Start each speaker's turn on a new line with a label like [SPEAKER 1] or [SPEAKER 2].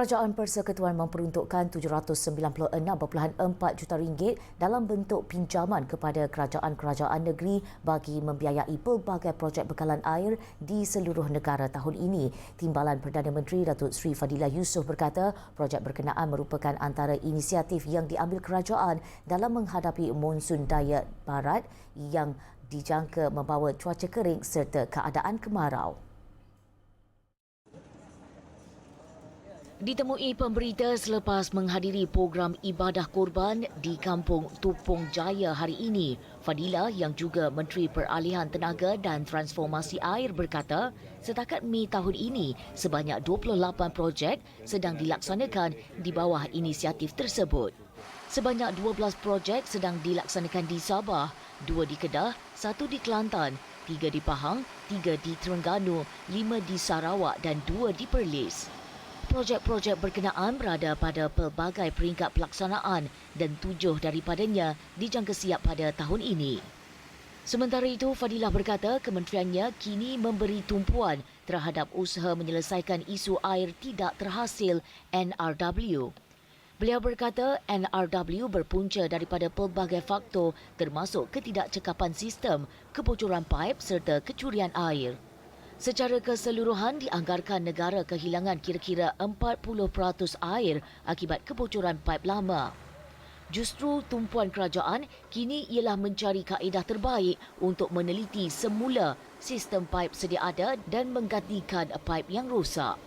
[SPEAKER 1] Kerajaan Persekutuan memperuntukkan 796.4 juta ringgit dalam bentuk pinjaman kepada kerajaan-kerajaan negeri bagi membiayai pelbagai projek bekalan air di seluruh negara tahun ini. Timbalan Perdana Menteri Datuk Seri Fadila Yusof berkata, projek berkenaan merupakan antara inisiatif yang diambil kerajaan dalam menghadapi monsun daya barat yang dijangka membawa cuaca kering serta keadaan kemarau. Ditemui pemberita selepas menghadiri program ibadah korban di Kampung Tupung Jaya hari ini, Fadila yang juga Menteri Peralihan Tenaga dan Transformasi Air berkata, setakat Mei tahun ini sebanyak 28 projek sedang dilaksanakan di bawah inisiatif tersebut. Sebanyak 12 projek sedang dilaksanakan di Sabah, dua di Kedah, satu di Kelantan, tiga di Pahang, tiga di Terengganu, lima di Sarawak dan dua di Perlis. Projek-projek berkenaan berada pada pelbagai peringkat pelaksanaan dan tujuh daripadanya dijangka siap pada tahun ini. Sementara itu, Fadilah berkata kementeriannya kini memberi tumpuan terhadap usaha menyelesaikan isu air tidak terhasil NRW. Beliau berkata NRW berpunca daripada pelbagai faktor termasuk ketidakcekapan sistem, kebocoran paip serta kecurian air. Secara keseluruhan dianggarkan negara kehilangan kira-kira 40% air akibat kebocoran paip lama. Justru tumpuan kerajaan kini ialah mencari kaedah terbaik untuk meneliti semula sistem paip sedia ada dan menggantikan paip yang rosak.